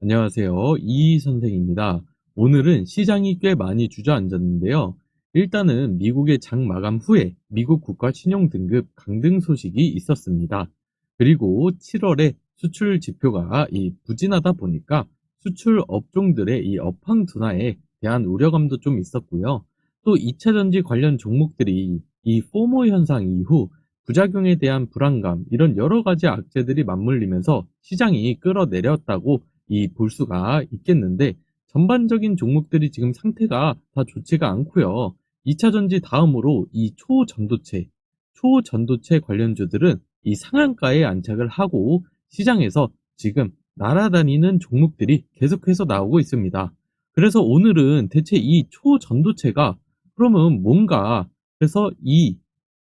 안녕하세요. 이 선생입니다. 오늘은 시장이 꽤 많이 주저앉았는데요. 일단은 미국의 장 마감 후에 미국 국가 신용 등급 강등 소식이 있었습니다. 그리고 7월에 수출 지표가 이 부진하다 보니까 수출 업종들의 이 업황 둔화에 대한 우려감도 좀 있었고요. 또 2차 전지 관련 종목들이 이 포모 현상 이후 부작용에 대한 불안감 이런 여러 가지 악재들이 맞물리면서 시장이 끌어내렸다고 이 볼 수가 있겠는데 전반적인 종목들이 지금 상태가 다 좋지가 않고요. 2차 전지 다음으로 이 초전도체, 초전도체 관련주들은 이 상한가에 안착을 하고 시장에서 지금 날아다니는 종목들이 계속해서 나오고 있습니다. 그래서 오늘은 대체 이 초전도체가 그러면 뭔가 그래서 이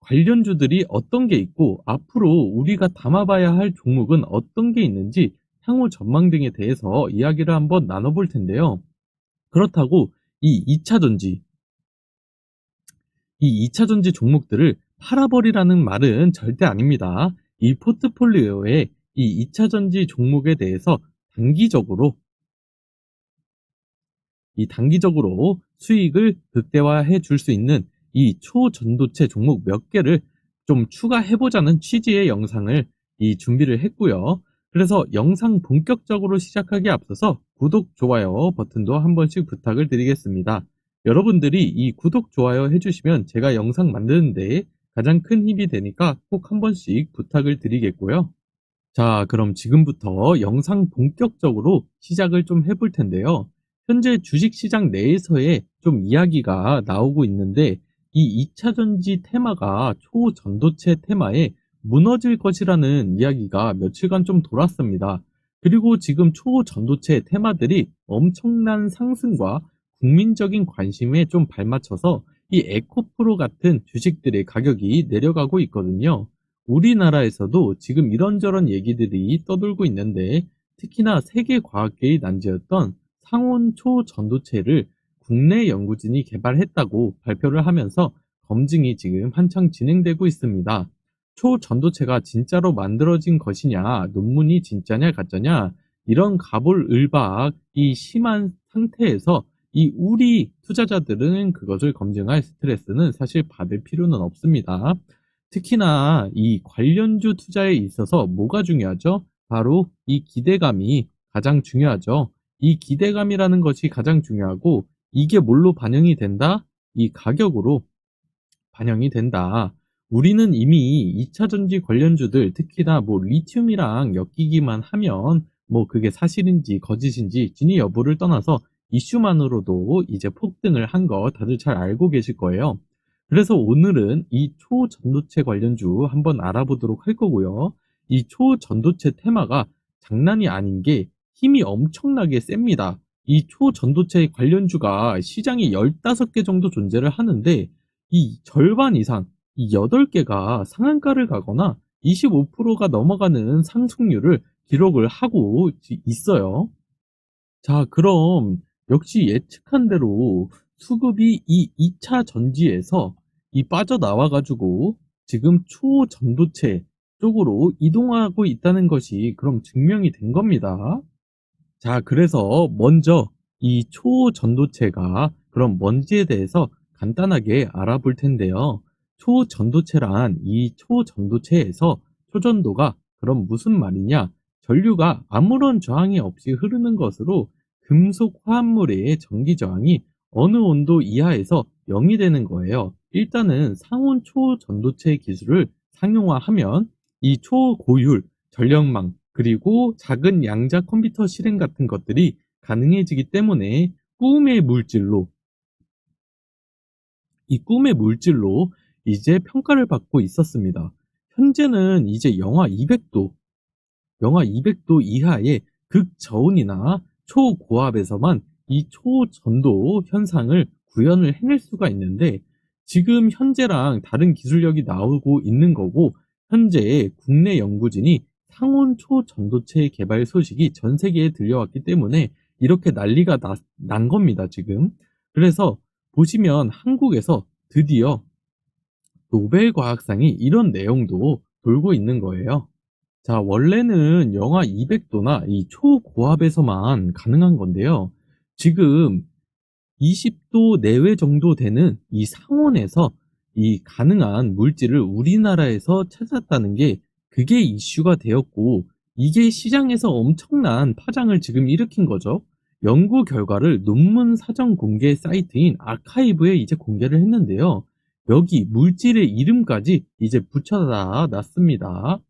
관련주들이 어떤 게 있고 앞으로 우리가 담아봐야 할 종목은 어떤 게 있는지 향후 전망 등에 대해서 이야기를 한번 나눠볼 텐데요. 그렇다고 이 2차 전지, 이 2차 전지 종목들을 팔아버리라는 말은 절대 아닙니다. 이 포트폴리오에 이 2차 전지 종목에 대해서 단기적으로 이 단기적으로 수익을 극대화해 줄 수 있는 이 초전도체 종목 몇 개를 좀 추가해보자는 취지의 영상을 이 준비를 했고요. 그래서 영상 본격적으로 시작하기에 앞서서 구독, 좋아요 버튼도 한 번씩 부탁을 드리겠습니다. 여러분들이 이 구독, 좋아요 해주시면 제가 영상 만드는 데 가장 큰 힘이 되니까 꼭 한 번씩 부탁을 드리겠고요. 자, 그럼 지금부터 영상 본격적으로 시작을 좀 해볼 텐데요. 현재 주식시장 내에서의 좀 이야기가 나오고 있는데 이 2차 전지 테마가 초전도체 테마에 무너질 것이라는 이야기가 며칠간 좀 돌았습니다. 그리고 지금 초전도체 테마들이 엄청난 상승과 국민적인 관심에 좀 발맞춰서 이 에코프로 같은 주식들의 가격이 내려가고 있거든요. 우리나라에서도 지금 이런저런 얘기들이 떠돌고 있는데 특히나 세계과학계의 난제였던 상온 초전도체를 국내 연구진이 개발했다고 발표를 하면서 검증이 지금 한창 진행되고 있습니다. 초전도체가 진짜로 만들어진 것이냐, 논문이 진짜냐, 가짜냐, 이런 가불을박이 심한 상태에서 이 우리 투자자들은 그것을 검증할 스트레스는 사실 받을 필요는 없습니다. 특히나 이 관련주 투자에 있어서 뭐가 중요하죠? 바로 이 기대감이 가장 중요하죠. 이 기대감이라는 것이 가장 중요하고 이게 뭘로 반영이 된다? 이 가격으로 반영이 된다. 우리는 이미 2차 전지 관련주들 특히나 뭐 리튬이랑 엮이기만 하면 뭐 그게 사실인지 거짓인지 진위 여부를 떠나서 이슈만으로도 이제 폭등을 한 거 다들 잘 알고 계실 거예요. 그래서 오늘은 이 초전도체 관련주 한번 알아보도록 할 거고요. 이 초전도체 테마가 장난이 아닌 게 힘이 엄청나게 셉니다. 이 초전도체 관련주가 시장에 15개 정도 존재를 하는데 이 절반 이상, 이 8개가 상한가를 가거나 25%가 넘어가는 상승률을 기록을 하고 있어요. 자, 그럼 역시 예측한 대로 수급이 이 2차 전지에서 이 빠져나와 가지고 지금 초전도체 쪽으로 이동하고 있다는 것이 그럼 증명이 된 겁니다. 자, 그래서 먼저 이 초전도체가 그럼 뭔지에 대해서 간단하게 알아볼 텐데요. 초전도체란 이 초전도체에서 초전도가 그럼 무슨 말이냐? 전류가 아무런 저항이 없이 흐르는 것으로 금속 화합물의 전기 저항이 어느 온도 이하에서 0이 되는 거예요. 일단은 상온 초전도체 기술을 상용화하면 이 초고율 전력망 그리고 작은 양자 컴퓨터 실행 같은 것들이 가능해지기 때문에 꿈의 물질로 이 꿈의 물질로 이제 평가를 받고 있었습니다. 현재는 이제 영하 200도, 영하 200도 이하의 극저온이나 초고압에서만 이 초전도 현상을 구현을 해낼 수가 있는데 지금 현재랑 다른 기술력이 나오고 있는 거고 현재 국내 연구진이 상온 초전도체 개발 소식이 전 세계에 들려왔기 때문에 이렇게 난리가 나, 난 겁니다 지금 그래서 보시면 한국에서 드디어 노벨 과학상이 이런 내용도 돌고 있는 거예요 자, 원래는 영하 200도나 이 초고압에서만 가능한 건데요. 지금 20도 내외 정도 되는 이 상온에서 이 가능한 물질을 우리나라에서 찾았다는 게 그게 이슈가 되었고 이게 시장에서 엄청난 파장을 지금 일으킨 거죠. 연구 결과를 논문 사전 공개 사이트인 아카이브에 이제 공개를 했는데요. 여기 물질의 이름까지 이제 붙여다 놨습니다.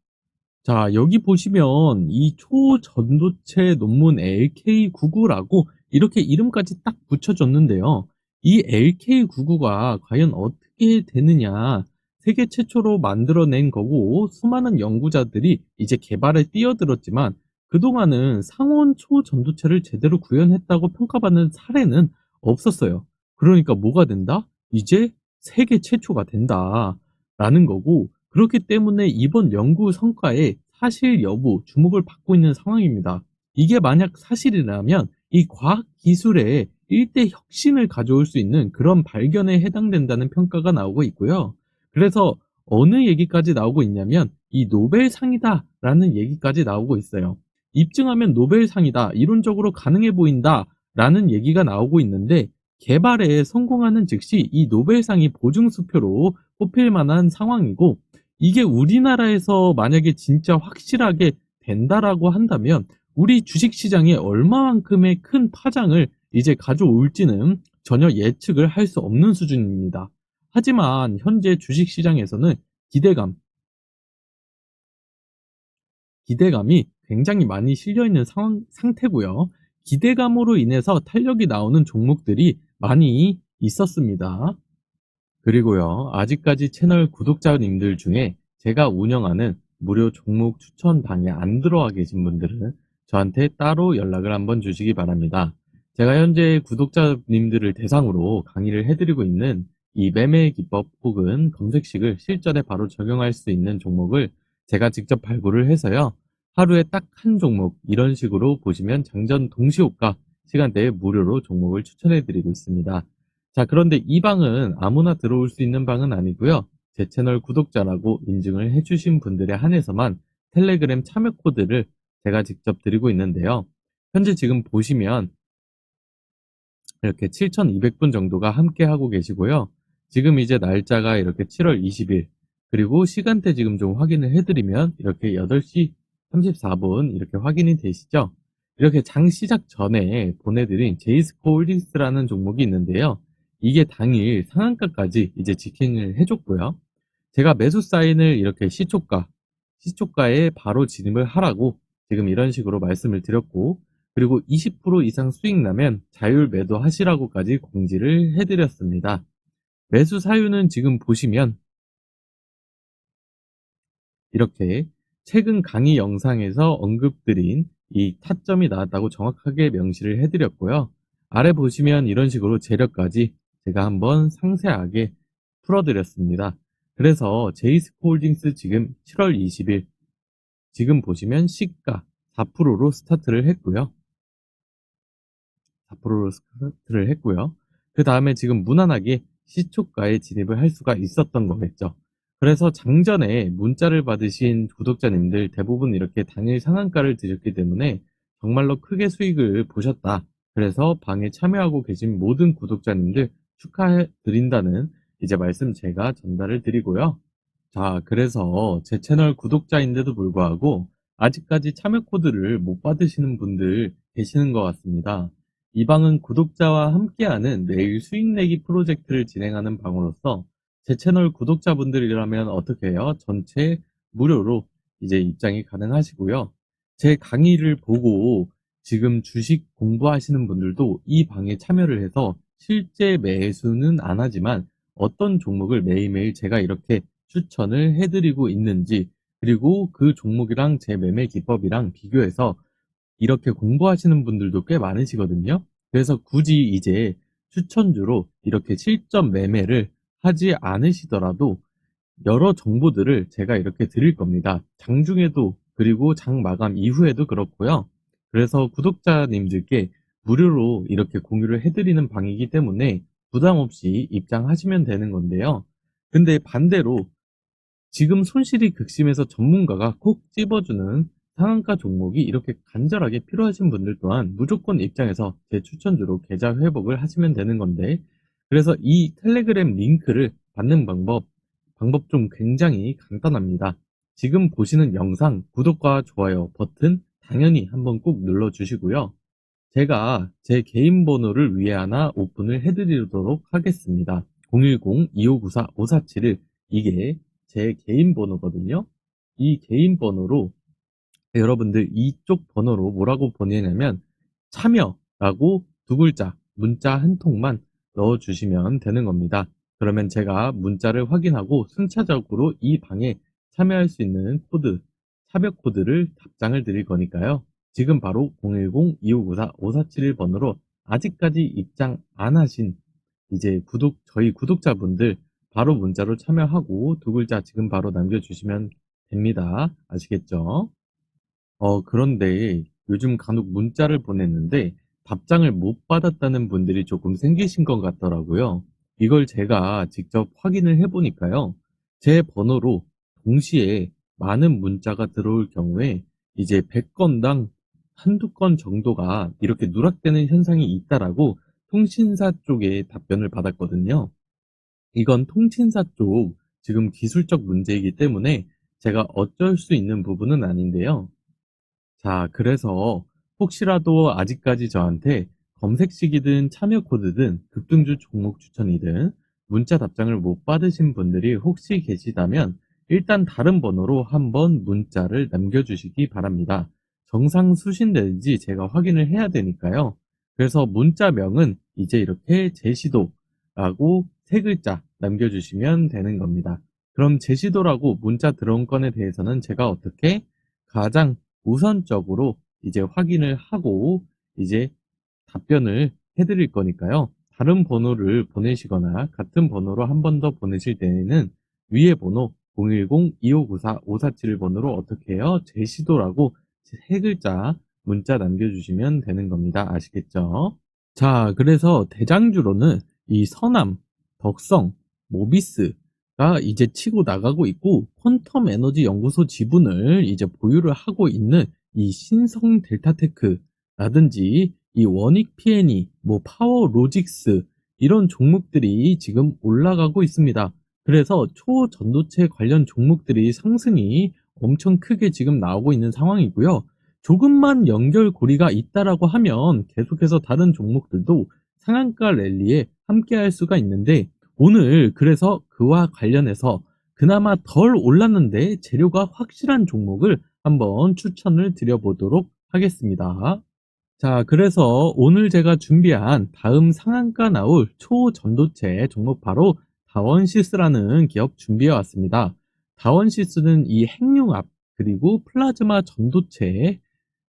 자, 여기 보시면 이 초전도체 논문 LK99라고 이렇게 이름까지 딱 붙여줬는데요. 이 LK99가 과연 어떻게 되느냐. 세계 최초로 만들어낸 거고 수많은 연구자들이 이제 개발에 뛰어들었지만 그동안은 상온 초전도체를 제대로 구현했다고 평가받는 사례는 없었어요. 그러니까 뭐가 된다? 이제 세계 최초가 된다. 라는 거고 그렇기 때문에 이번 연구 성과에 사실 여부 주목을 받고 있는 상황입니다. 이게 만약 사실이라면 이 과학 기술의 일대 혁신을 가져올 수 있는 그런 발견에 해당된다는 평가가 나오고 있고요. 그래서 어느 얘기까지 나오고 있냐면 이 노벨상이다 라는 얘기까지 나오고 있어요. 입증하면 노벨상이다. 이론적으로 가능해 보인다. 라는 얘기가 나오고 있는데 개발에 성공하는 즉시 이 노벨상이 보증수표로 뽑힐 만한 상황이고 이게 우리나라에서 만약에 진짜 확실하게 된다라고 한다면 우리 주식시장에 얼마만큼의 큰 파장을 이제 가져올지는 전혀 예측을 할 수 없는 수준입니다. 하지만 현재 주식시장에서는 기대감, 기대감이 굉장히 많이 실려있는 상태고요. 기대감으로 인해서 탄력이 나오는 종목들이 많이 있었습니다. 그리고요, 아직까지 채널 구독자님들 중에 제가 운영하는 무료 종목 추천 방에 안 들어와 계신 분들은 저한테 따로 연락을 한번 주시기 바랍니다. 제가 현재 구독자님들을 대상으로 강의를 해드리고 있는 이 매매 기법 혹은 검색식을 실전에 바로 적용할 수 있는 종목을 제가 직접 발굴을 해서요. 하루에 딱 한 종목 이런 식으로 보시면 장전 동시효과 시간대에 무료로 종목을 추천해 드리고 있습니다. 자 그런데 이 방은 아무나 들어올 수 있는 방은 아니고요. 제 채널 구독자라고 인증을 해주신 분들에 한해서만 텔레그램 참여 코드를 제가 직접 드리고 있는데요. 현재 지금 보시면 이렇게 7,200분 정도가 함께 하고 계시고요. 지금 이제 날짜가 이렇게 7월 20일 그리고 시간대 지금 좀 확인을 해드리면 이렇게 8시 34분 이렇게 확인이 되시죠? 이렇게 장 시작 전에 보내드린 제이스코 홀딩스라는 종목이 있는데요. 이게 당일 상한가까지 이제 지킹을 해줬고요. 제가 매수 사인을 이렇게 시초가, 시초가에 바로 진입을 하라고 지금 이런 식으로 말씀을 드렸고, 그리고 20% 이상 수익 나면 자율 매도 하시라고까지 공지를 해드렸습니다. 매수 사유는 지금 보시면 이렇게 최근 강의 영상에서 언급드린 이 타점이 나왔다고 정확하게 명시를 해드렸고요. 아래 보시면 이런 식으로 재료까지 제가 한번 상세하게 풀어드렸습니다. 그래서 제이스코홀딩스 지금 7월 20일 지금 보시면 시가 4%로 스타트를 했고요. 4%로 스타트를 했고요. 그 다음에 지금 무난하게 시초가에 진입을 할 수가 있었던 거겠죠. 그래서 장전에 문자를 받으신 구독자님들 대부분 이렇게 당일 상한가를 드렸기 때문에 정말로 크게 수익을 보셨다. 그래서 방에 참여하고 계신 모든 구독자님들 축하해 드린다는 이제 말씀 제가 전달을 드리고요. 자, 그래서 제 채널 구독자인데도 불구하고 아직까지 참여 코드를 못 받으시는 분들 계시는 것 같습니다. 이 방은 구독자와 함께하는 매일 수익 내기 프로젝트를 진행하는 방으로서 제 채널 구독자분들이라면 어떻게 해요? 전체 무료로 이제 입장이 가능하시고요. 제 강의를 보고 지금 주식 공부하시는 분들도 이 방에 참여를 해서 실제 매수는 안 하지만 어떤 종목을 매일매일 제가 이렇게 추천을 해드리고 있는지 그리고 그 종목이랑 제 매매 기법이랑 비교해서 이렇게 공부하시는 분들도 꽤 많으시거든요. 그래서 굳이 이제 추천주로 이렇게 실전 매매를 하지 않으시더라도 여러 정보들을 제가 이렇게 드릴 겁니다. 장 중에도 그리고 장 마감 이후에도 그렇고요. 그래서 구독자님들께 무료로 이렇게 공유를 해드리는 방이기 때문에 부담 없이 입장하시면 되는 건데요. 근데 반대로 지금 손실이 극심해서 전문가가 콕 집어주는 상한가 종목이 이렇게 간절하게 필요하신 분들 또한 무조건 입장에서 제 추천주로 계좌 회복을 하시면 되는 건데 그래서 이 텔레그램 링크를 받는 방법 방법 좀 굉장히 간단합니다. 지금 보시는 영상 구독과 좋아요 버튼 당연히 한번 꼭 눌러주시고요. 제가 제 개인 번호를 위해 하나 오픈을 해드리도록 하겠습니다. 010-2594-547을 이게 제 개인 번호거든요. 이 개인 번호로 여러분들 이쪽 번호로 뭐라고 보내냐면 참여라고 두 글자 문자 한 통만 넣어주시면 되는 겁니다. 그러면 제가 문자를 확인하고 순차적으로 이 방에 참여할 수 있는 코드, 차벽 코드를 답장을 드릴 거니까요. 지금 바로 010-2594-5471번으로 아직까지 입장 안 하신 이제 구독, 저희 구독자분들 바로 문자로 참여하고 두 글자 지금 바로 남겨주시면 됩니다. 아시겠죠? 어, 그런데 요즘 간혹 문자를 보냈는데 답장을 못 받았다는 분들이 조금 생기신 것 같더라고요. 이걸 제가 직접 확인을 해보니까요. 제 번호로 동시에 많은 문자가 들어올 경우에 이제 100건당 한두 건 정도가 이렇게 누락되는 현상이 있다라고 통신사 쪽에 답변을 받았거든요. 이건 통신사 쪽 지금 기술적 문제이기 때문에 제가 어쩔 수 있는 부분은 아닌데요. 자, 그래서 혹시라도 아직까지 저한테 검색식이든 참여 코드든 급등주 종목 추천이든 문자 답장을 못 받으신 분들이 혹시 계시다면 일단 다른 번호로 한번 문자를 남겨주시기 바랍니다. 정상 수신되는지 제가 확인을 해야 되니까요. 그래서 문자명은 이제 이렇게 제시도라고 세 글자 남겨주시면 되는 겁니다. 그럼 제시도라고 문자 들어온 건에 대해서는 제가 어떻게 가장 우선적으로 이제 확인을 하고 이제 답변을 해드릴 거니까요. 다른 번호를 보내시거나 같은 번호로 한 번 더 보내실 때에는 위에 번호 010-2594-547번으로 어떻게 해요? 제시도라고 세 글자 문자 남겨주시면 되는 겁니다. 아시겠죠? 자, 그래서 대장주로는 이 서남, 덕성, 모비스가 이제 치고 나가고 있고 퀀텀 에너지 연구소 지분을 이제 보유를 하고 있는 이 신성 델타테크라든지 이 원익 PNE, 뭐 파워 로직스 이런 종목들이 지금 올라가고 있습니다. 그래서 초전도체 관련 종목들이 상승이 엄청 크게 지금 나오고 있는 상황이고요. 조금만 연결고리가 있다라고 하면 계속해서 다른 종목들도 상한가 랠리에 함께 할 수가 있는데 오늘 그래서 그와 관련해서 그나마 덜 올랐는데 재료가 확실한 종목을 한번 추천을 드려보도록 하겠습니다. 자, 그래서 오늘 제가 준비한 다음 상한가 나올 초전도체 종목 바로 다원시스라는 기업 준비해 왔습니다. 다원시스는 이 핵융합 그리고 플라즈마 전도체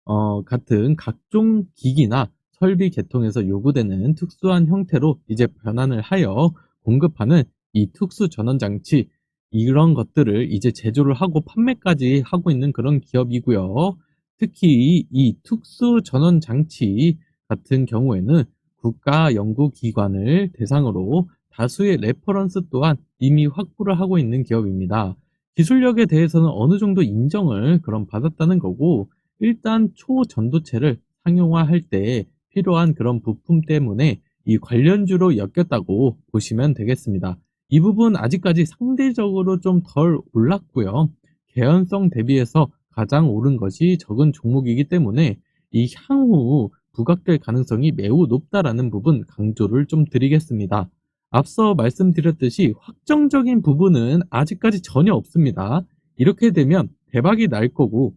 어, 같은 각종 기기나 설비 개통에서 요구되는 특수한 형태로 이제 변환을 하여 공급하는 이 특수 전원 장치 이런 것들을 이제 제조를 하고 판매까지 하고 있는 그런 기업이고요. 특히 이 특수 전원 장치 같은 경우에는 국가 연구기관을 대상으로 다수의 레퍼런스 또한 이미 확보를 하고 있는 기업입니다. 기술력에 대해서는 어느 정도 인정을 그럼 받았다는 거고 일단 초전도체를 상용화할 때 필요한 그런 부품 때문에 이 관련주로 엮였다고 보시면 되겠습니다. 이 부분 아직까지 상대적으로 좀 덜 올랐고요. 개연성 대비해서 가장 오른 것이 적은 종목이기 때문에 이 향후 부각될 가능성이 매우 높다라는 부분 강조를 좀 드리겠습니다. 앞서 말씀드렸듯이 확정적인 부분은 아직까지 전혀 없습니다. 이렇게 되면 대박이 날 거고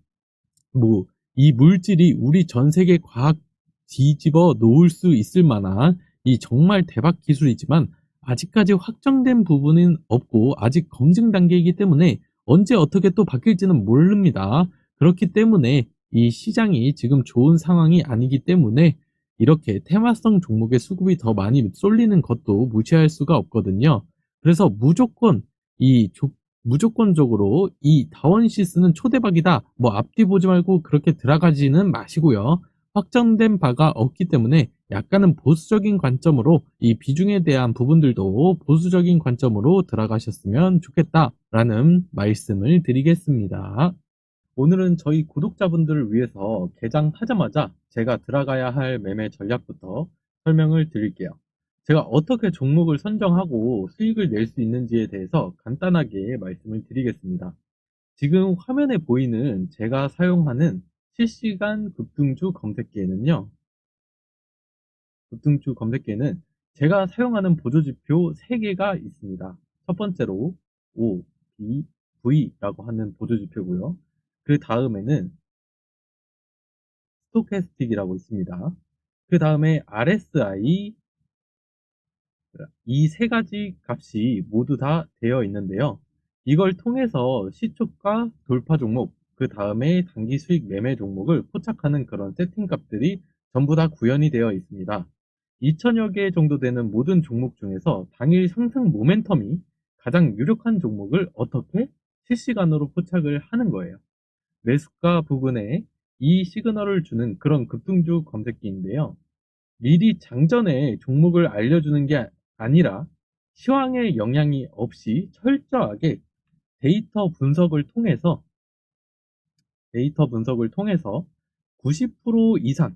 뭐 이 물질이 우리 전 세계 과학 뒤집어 놓을 수 있을 만한 이 정말 대박 기술이지만 아직까지 확정된 부분은 없고 아직 검증 단계이기 때문에 언제 어떻게 또 바뀔지는 모릅니다. 그렇기 때문에 이 시장이 지금 좋은 상황이 아니기 때문에 이렇게 테마성 종목의 수급이 더 많이 쏠리는 것도 무시할 수가 없거든요. 그래서 무조건 이 조, 무조건적으로 이 다원시스는 초대박이다. 뭐 앞뒤 보지 말고 그렇게 들어가지는 마시고요. 확정된 바가 없기 때문에 약간은 보수적인 관점으로 이 비중에 대한 부분들도 보수적인 관점으로 들어가셨으면 좋겠다라는 말씀을 드리겠습니다. 오늘은 저희 구독자분들을 위해서 개장하자마자 제가 들어가야 할 매매 전략부터 설명을 드릴게요. 제가 어떻게 종목을 선정하고 수익을 낼 수 있는지에 대해서 간단하게 말씀을 드리겠습니다. 지금 화면에 보이는 제가 사용하는 실시간 급등주 검색기에는요. 급등주 검색기에는 제가 사용하는 보조지표 3개가 있습니다. 첫 번째로 O, B, V라고 하는 보조지표고요. 그 다음에는 스토캐스틱이라고 있습니다. 그 다음에 RSI 이 세 가지 값이 모두 다 되어 있는데요. 이걸 통해서 시초가 돌파 종목, 그 다음에 단기 수익 매매 종목을 포착하는 그런 세팅 값들이 전부 다 구현이 되어 있습니다. 2천여 개 정도 되는 모든 종목 중에서 당일 상승 모멘텀이 가장 유력한 종목을 어떻게 실시간으로 포착을 하는 거예요. 매수가 부분에 이 시그널을 주는 그런 급등주 검색기인데요. 미리 장전에 종목을 알려주는 게 아니라 시황의 영향이 없이 철저하게 데이터 분석을 통해서 데이터 분석을 통해서 90% 이상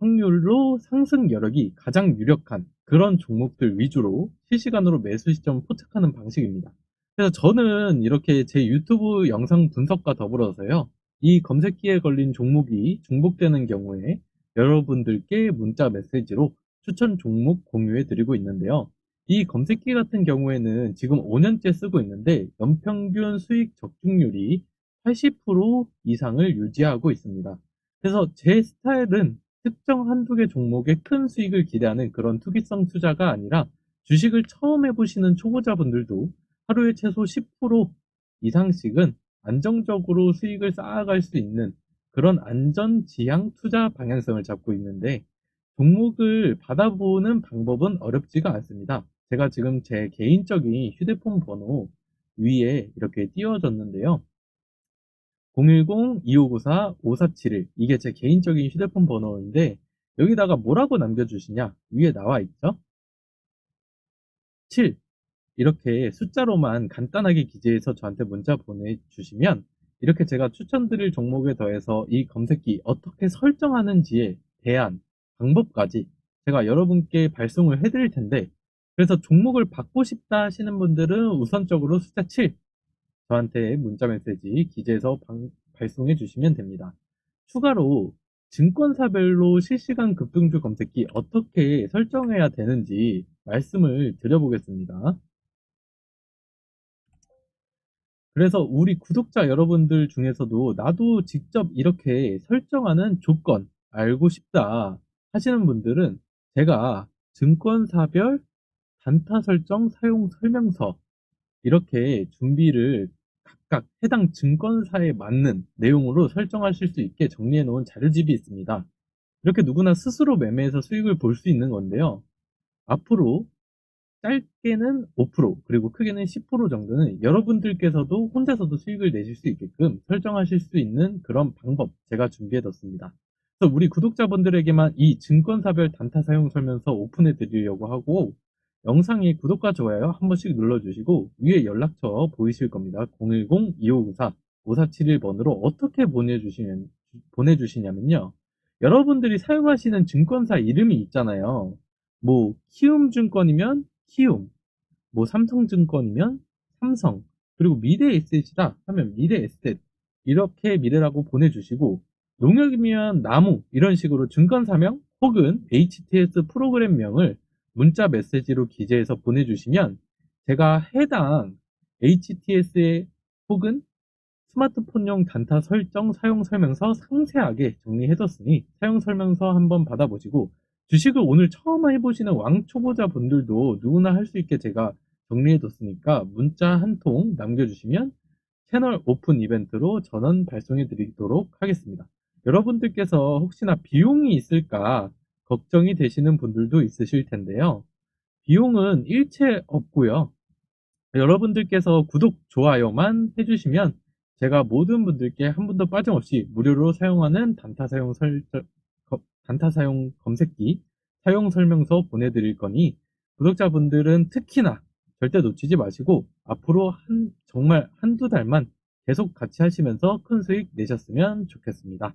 확률로 상승 여력이 가장 유력한 그런 종목들 위주로 실시간으로 매수 시점 포착하는 방식입니다. 그래서 저는 이렇게 제 유튜브 영상 분석과 더불어서요. 이 검색기에 걸린 종목이 중복되는 경우에 여러분들께 문자 메시지로 추천 종목 공유해 드리고 있는데요. 이 검색기 같은 경우에는 지금 5년째 쓰고 있는데 연평균 수익 적중률이 80% 이상을 유지하고 있습니다. 그래서 제 스타일은 특정 한두 개 종목에 큰 수익을 기대하는 그런 투기성 투자가 아니라 주식을 처음 해보시는 초보자분들도 하루에 최소 10% 이상씩은 안정적으로 수익을 쌓아갈 수 있는 그런 안전 지향 투자 방향성을 잡고 있는데 종목을 받아보는 방법은 어렵지가 않습니다. 제가 지금 제 개인적인 휴대폰 번호 위에 이렇게 띄워졌는데요. 010-2594-5471 이게 제 개인적인 휴대폰 번호인데 여기다가 뭐라고 남겨주시냐? 위에 나와 있죠? 7 이렇게 숫자로만 간단하게 기재해서 저한테 문자 보내주시면 이렇게 제가 추천드릴 종목에 더해서 이 검색기 어떻게 설정하는지에 대한 방법까지 제가 여러분께 발송을 해드릴 텐데 그래서 종목을 받고 싶다 하시는 분들은 우선적으로 숫자 7 저한테 문자 메시지 기재해서 방, 발송해 주시면 됩니다. 추가로 증권사별로 실시간 급등주 검색기 어떻게 설정해야 되는지 말씀을 드려보겠습니다. 그래서 우리 구독자 여러분들 중에서도 나도 직접 이렇게 설정하는 조건 알고 싶다 하시는 분들은 제가 증권사별 단타 설정 사용 설명서 이렇게 준비를 각각 해당 증권사에 맞는 내용으로 설정하실 수 있게 정리해 놓은 자료집이 있습니다. 이렇게 누구나 스스로 매매해서 수익을 볼 수 있는 건데요. 앞으로 짧게는 5% 그리고 크게는 10% 정도는 여러분들께서도 혼자서도 수익을 내실 수 있게끔 설정하실 수 있는 그런 방법 제가 준비해 뒀습니다. 그래서 우리 구독자분들에게만 이 증권사별 단타 사용 설명서 오픈해 드리려고 하고 영상에 구독과 좋아요 한 번씩 눌러주시고 위에 연락처 보이실 겁니다. 010-2594-5471번으로 어떻게 보내주시면, 보내주시냐면요. 여러분들이 사용하시는 증권사 이름이 있잖아요. 뭐 키움증권이면 키움, 뭐 삼성증권이면 삼성, 그리고 미래에셋이다 하면 미래에셋 이렇게 미래라고 보내주시고 농협이면 나무 이런 식으로 증권사명 혹은 HTS 프로그램명을 문자 메시지로 기재해서 보내주시면 제가 해당 HTS에 혹은 스마트폰용 단타 설정 사용 설명서 상세하게 정리해뒀으니 사용 설명서 한번 받아보시고 주식을 오늘 처음 해보시는 왕초보자 분들도 누구나 할 수 있게 제가 정리해뒀으니까 문자 한 통 남겨주시면 채널 오픈 이벤트로 전원 발송해 드리도록 하겠습니다. 여러분들께서 혹시나 비용이 있을까 걱정이 되시는 분들도 있으실 텐데요. 비용은 일체 없고요. 여러분들께서 구독, 좋아요만 해주시면 제가 모든 분들께 한 분도 빠짐없이 무료로 사용하는 단타 사용 설정, 단타 사용 검색기 사용 설명서 보내드릴 거니 구독자분들은 특히나 절대 놓치지 마시고 앞으로 한, 정말 한두 달만 계속 같이 하시면서 큰 수익 내셨으면 좋겠습니다.